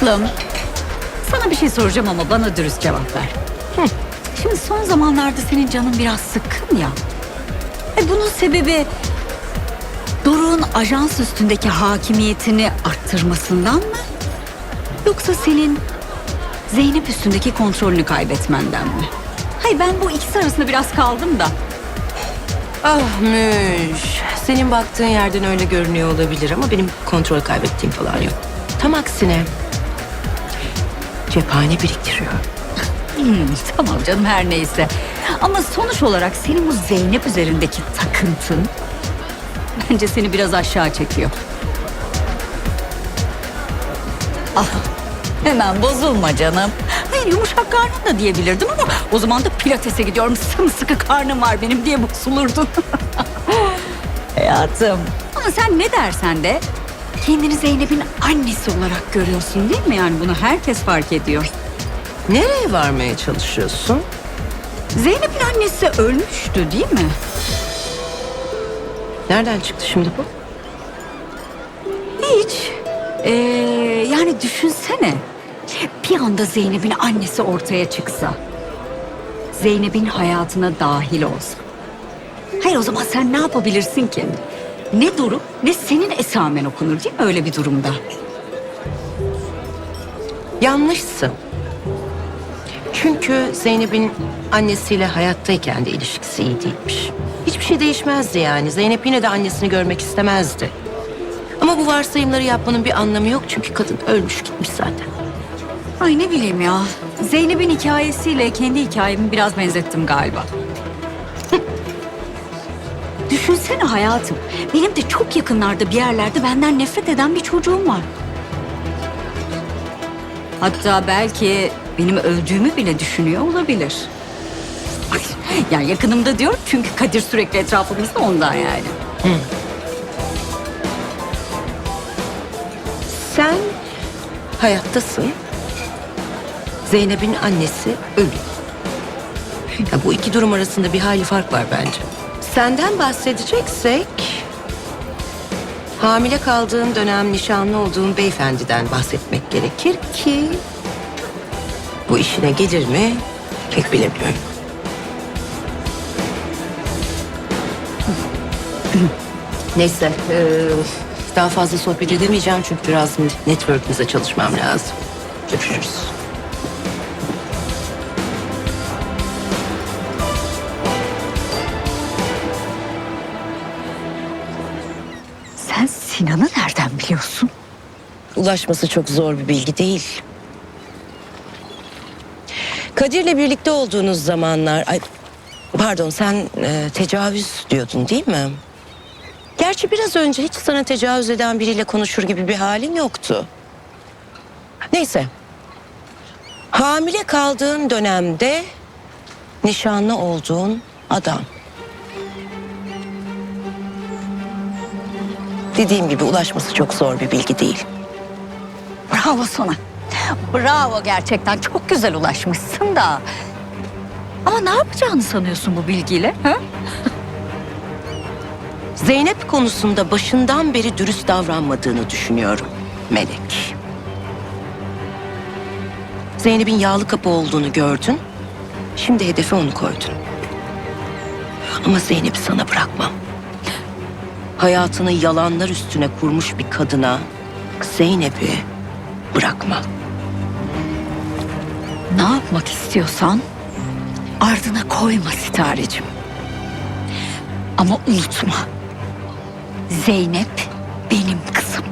Tatlım. Sana bir şey soracağım ama bana dürüst cevap ver. Şimdi son zamanlarda senin canın biraz sıkkın ya. E bunun sebebi Doruk'un ajans üstündeki hakimiyetini arttırmasından mı? Yoksa senin Zeynep üstündeki kontrolünü kaybetmenden mi? Hayır ben bu ikisi arasında biraz kaldım da. Ah Müş. Senin baktığın yerden öyle görünüyor olabilir ama benim kontrol kaybettiğim falan yok. Tam aksine cephane biriktiriyor. Hmm, tamam canım her neyse. Ama sonuç olarak senin bu Zeynep üzerindeki takıntın bence seni biraz aşağı çekiyor. Ah, hemen bozulma canım. Hayır yumuşak karnın da diyebilirdim ama o zaman da pilatese gidiyorum sımsıkı karnım var benim diye bozulurdun. Hayatım. Ama sen ne dersen de kendini Zeynep'in annesi olarak görüyorsun değil mi? Yani bunu herkes fark ediyor. Nereye varmaya çalışıyorsun? Zeynep'in annesi ölmüştü değil mi? Nereden çıktı şimdi bu? Hiç. Ee, yani düşünsene. Bir anda Zeynep'in annesi ortaya çıksa. Zeynep'in hayatına dahil olsa. Hayır o zaman sen ne yapabilirsin ki? Ne durum ne senin esamen okunur değil mi öyle bir durumda? Yanlışsın. Çünkü Zeynep'in annesiyle hayattayken de ilişkisi iyi değilmiş. Hiçbir şey değişmezdi yani. Zeynep yine de annesini görmek istemezdi. Ama bu varsayımları yapmanın bir anlamı yok çünkü kadın ölmüş gitmiş zaten. Ay ne bileyim ya. Zeynep'in hikayesiyle kendi hikayemi biraz benzettim galiba. Düşünsene hayatım. Benim de çok yakınlarda bir yerlerde benden nefret eden bir çocuğum var. Hatta belki benim öldüğümü bile düşünüyor olabilir. Ay, yani yakınımda diyorum çünkü Kadir sürekli etrafımızda ondan yani. Sen hayattasın. Zeynep'in annesi ölü. Ya bu iki durum arasında bir hayli fark var bence. Senden bahsedeceksek... Hamile kaldığın dönem nişanlı olduğun beyefendiden bahsetmek gerekir ki... Bu işine gelir mi pek bilemiyorum. Neyse, eee, daha fazla sohbet edemeyeceğim çünkü biraz network'imize çalışmam lazım. Görüşürüz. Sinan'ı nereden biliyorsun? Ulaşması çok zor bir bilgi değil. Kadir'le birlikte olduğunuz zamanlar... Ay, pardon sen e, tecavüz diyordun değil mi? Gerçi biraz önce hiç sana tecavüz eden biriyle konuşur gibi bir halin yoktu. Neyse. Hamile kaldığın dönemde nişanlı olduğun adam. Dediğim gibi ulaşması çok zor bir bilgi değil. Bravo sana. Bravo gerçekten çok güzel ulaşmışsın da. Ama ne yapacağını sanıyorsun bu bilgiyle? Ha? Zeynep konusunda başından beri dürüst davranmadığını düşünüyorum Melek. Zeynep'in yağlı kapı olduğunu gördün. Şimdi hedefe onu koydun. Ama Zeynep'i sana bırakmam. Hayatını yalanlar üstüne kurmuş bir kadına Zeynep'i bırakmam. Ne yapmak istiyorsan ardına koyma Sitarecim. Ama unutma. Zeynep benim kızım.